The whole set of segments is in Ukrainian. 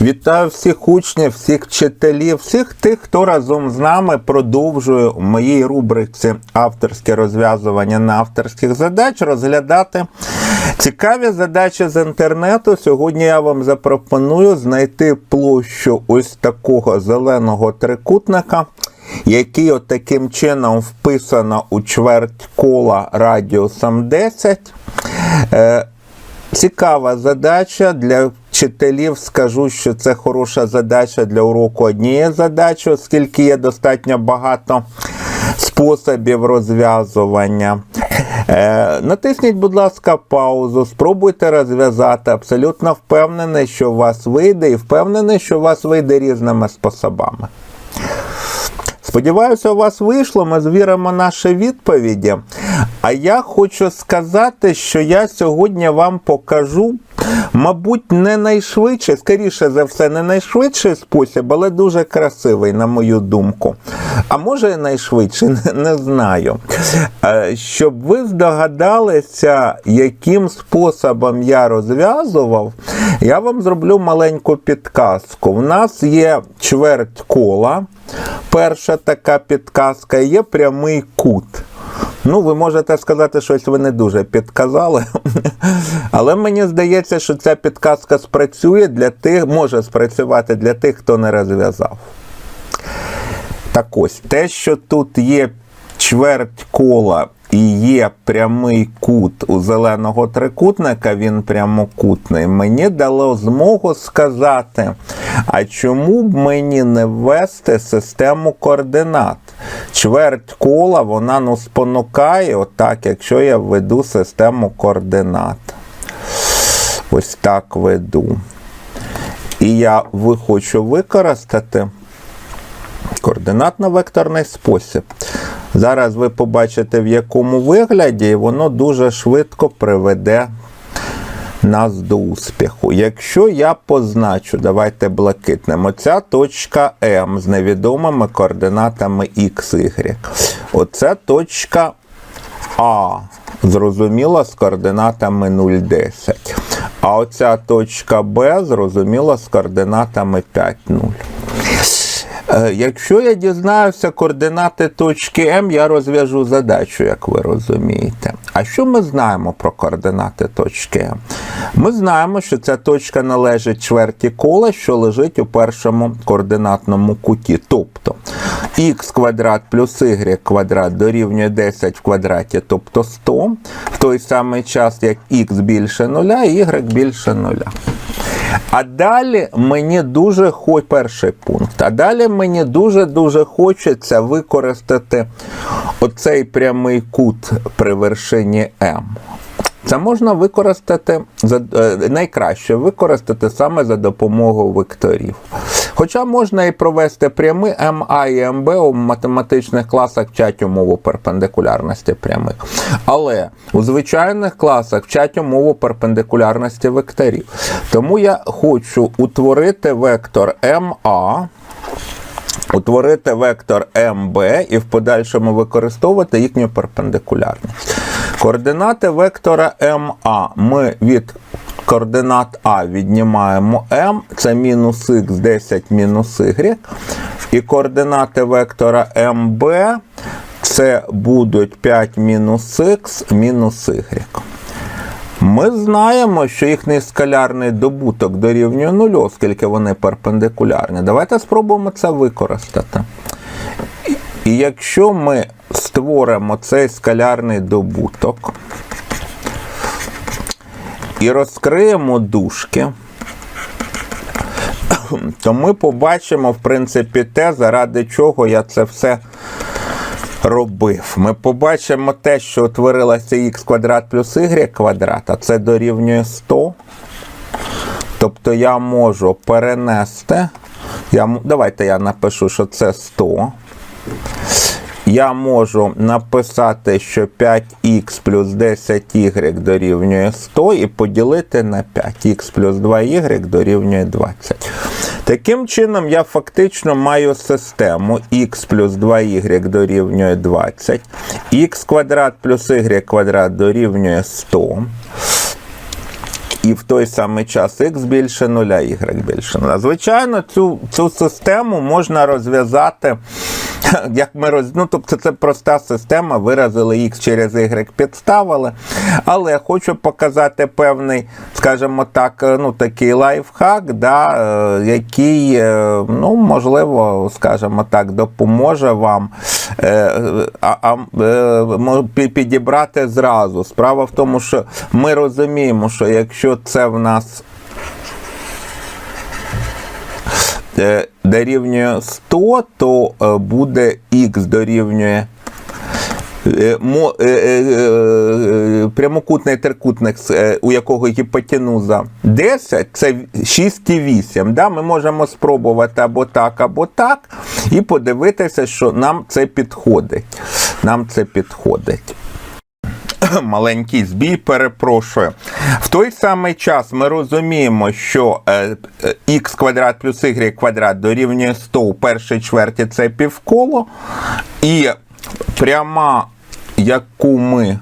Вітаю всіх учнів, всіх вчителів, всіх тих, хто разом з нами продовжує в моїй рубриці авторське розв'язування на авторських задач розглядати цікаві задачі з інтернету. Сьогодні я вам запропоную знайти площу ось такого зеленого трикутника. Який от таким чином вписано у чверть кола радіусом 10. Е, Цікава задача для вчителів. Скажу, що це хороша задача для уроку однієї задачі, оскільки є достатньо багато способів розв'язування. Е, натисніть, будь ласка, паузу, спробуйте розв'язати. Абсолютно впевнений, що у вас вийде, і впевнений, що у вас вийде різними способами. Сподіваюся, у вас вийшло. Ми звіримо наші відповіді. А я хочу сказати, що я сьогодні вам покажу, мабуть, не найшвидший, скоріше за все, не найшвидший спосіб, але дуже красивий, на мою думку. А може не, не знаю. Е, Щоб ви здогадалися, яким способом я розв'язував, я вам зроблю маленьку підказку. У нас є чверть кола. Перша така підказка є прямий кут. Ну, ви можете сказати, щось ви не дуже підказали. Але мені здається, що ця підказка спрацює для тих, може спрацювати для тих, хто не розв'язав. Так ось, те, що тут є чверть кола і є прямий кут у зеленого трикутника, він прямокутний, мені дало змогу сказати, а чому б мені не ввести систему координат? Чверть кола вона ну, спонукає, отак, якщо я введу систему координат. Ось так веду. І я хочу використати координатно-векторний спосіб. Зараз ви побачите, в якому вигляді, і воно дуже швидко приведе нас до успіху. Якщо я позначу, давайте блакитним, оця точка М з невідомими координатами Х, Y. Оце точка А. Зрозуміло, з координатами 0,10. А оця точка Б зрозуміло з координатами 5,0. Е, Якщо я дізнаюся координати точки М, я розв'яжу задачу, як ви розумієте. А що ми знаємо про координати точки М? Ми знаємо, що ця точка належить чверті кола, що лежить у першому координатному куті. Тобто х квадрат плюс y квадрат дорівнює 10 в квадраті, тобто 100, в той самий час, як х більше нуля, і y більше нуля. А далі мені дуже хоч перший пункт. А далі мені дуже-дуже хочеться використати оцей прямий кут при вершині М. Це можна використати за е, найкраще використати саме за допомогою векторів. Хоча можна і провести прями МА і МБ у математичних класах вчать умову перпендикулярності прямих. Але у звичайних класах вчать умову перпендикулярності векторів. Тому я хочу утворити вектор МА. Утворити вектор МБ і в подальшому використовувати їхню перпендикулярність. Координати вектора МА ми від координат А віднімаємо М, це мінус х 10 мінус y. І координати вектора МБ це будуть 5 мінус х мінус y. Ми знаємо, що їхній скалярний добуток дорівнює нулю, оскільки вони перпендикулярні. Давайте спробуємо це використати. І якщо ми створимо цей скалярний добуток і розкриємо дужки, то ми побачимо, в принципі, те, заради чого я це все робив. Ми побачимо те, що утворилося х квадрат плюс y квадрат, а це дорівнює 100. Тобто я можу перенести. Я, давайте я напишу, що це 100. Я можу написати, що 5х плюс 10y дорівнює 100 і поділити на 5. х плюс 2y дорівнює 20. Таким чином, я фактично маю систему х плюс 2y дорівнює 20, х квадрат плюс y квадрат дорівнює 100. і в той самий час x більше нуля, y більше нуля. Звичайно, цю, цю систему можна розв'язати. Як ми роз... ну, тобто це проста система, виразили x через y підставили. Але хочу показати певний, скажімо так, ну такий лайфхак, да, е, який, е, ну, можливо, скажімо так, допоможе вам е, а, а, е, підібрати зразу. Справа в тому, що ми розуміємо, що якщо це в нас е, дорівнює 100, то е, буде х дорівнює е, мо- е, е, е, прямокутний трикутник, е, у якого гіпотенуза 10, це 6,8. Да? Ми можемо спробувати або так, або так, і подивитися, що нам це підходить. Нам це підходить. Маленький збій, перепрошую. В той самий час ми розуміємо, що е, е, х квадрат плюс y квадрат дорівнює 100 у першій чверті це півколо. І пряма, яку ми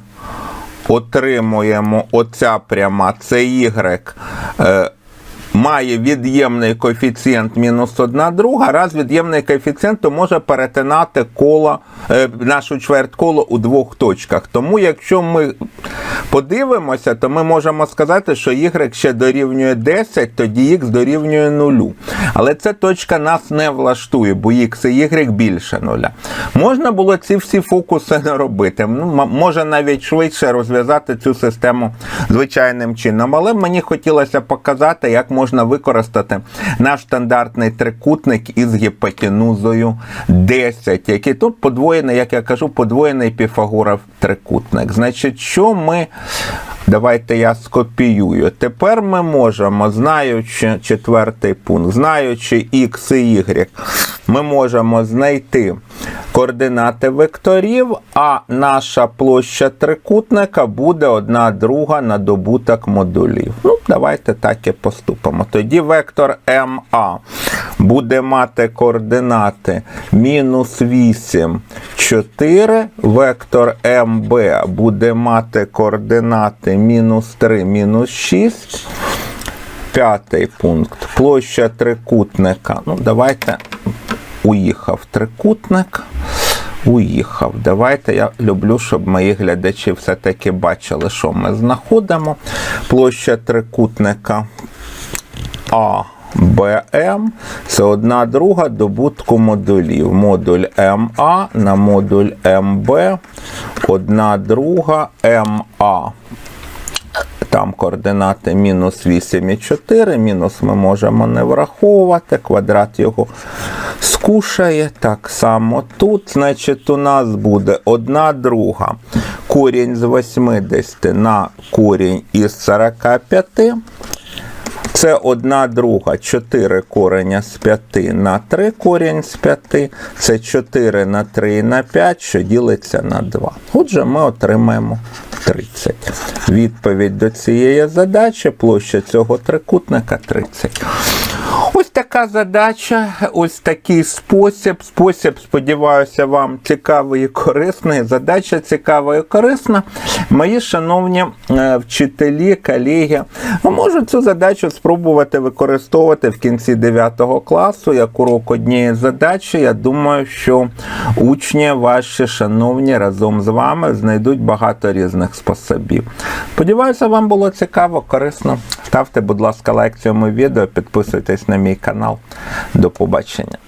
отримуємо, оця пряма, це y. Має від'ємний коефіцієнт мінус 1 друга, раз від'ємний коефіцієнт, то може перетинати коло, е, нашу чверть коло у двох точках. Тому, якщо ми подивимося, то ми можемо сказати, що y ще дорівнює 10, тоді x дорівнює 0. Але ця точка нас не влаштує, бо x і y більше 0. Можна було ці всі фокуси не робити. Ну, може навіть швидше розв'язати цю систему звичайним чином. Але мені хотілося показати, як можна використати наш стандартний трикутник із гіпотенузою 10, який тут подвоєний, як я кажу, подвоєний піфагоров трикутник. Значить, що ми. Давайте я скопіюю. Тепер ми можемо, знаючи четвертий пункт, знаючи x і y, ми можемо знайти координати векторів, а наша площа трикутника буде одна друга на добуток модулів. Ну, давайте так і поступимо. Тоді вектор МА буде мати координати мінус 8, 4. Вектор МБ буде мати координати мінус 3, мінус 6. П'ятий пункт. Площа трикутника. Ну, давайте уїхав трикутник. Уїхав. Давайте я люблю, щоб мої глядачі все-таки бачили, що ми знаходимо. Площа трикутника А. БМ це одна друга добутку модулів. Модуль МА на модуль МБ, одна друга МА. Там координати мінус 8,4, мінус ми можемо не враховувати, квадрат його скушає. Так само тут, значить, у нас буде одна друга. Корінь з 80 на корінь із 45. Це одна друга, 4 кореня з 5 на 3 корінь з 5. Це 4 на 3 на 5, що ділиться на 2. Отже, ми отримаємо 30. Відповідь до цієї задачі, площа цього трикутника 30. Ось така задача, ось такий спосіб. Спосіб, сподіваюся, вам цікавий і корисний. Задача цікава і корисна. Мої шановні е, вчителі, колеги, ви можуть цю задачу спробувати використовувати в кінці 9 класу як урок однієї задачі. Я думаю, що учні ваші, шановні, разом з вами знайдуть багато різних способів. Сподіваюся, вам було цікаво, корисно. Ставте, будь ласка, лайк цьому відео, підписуйтесь на мій канал. До побачення.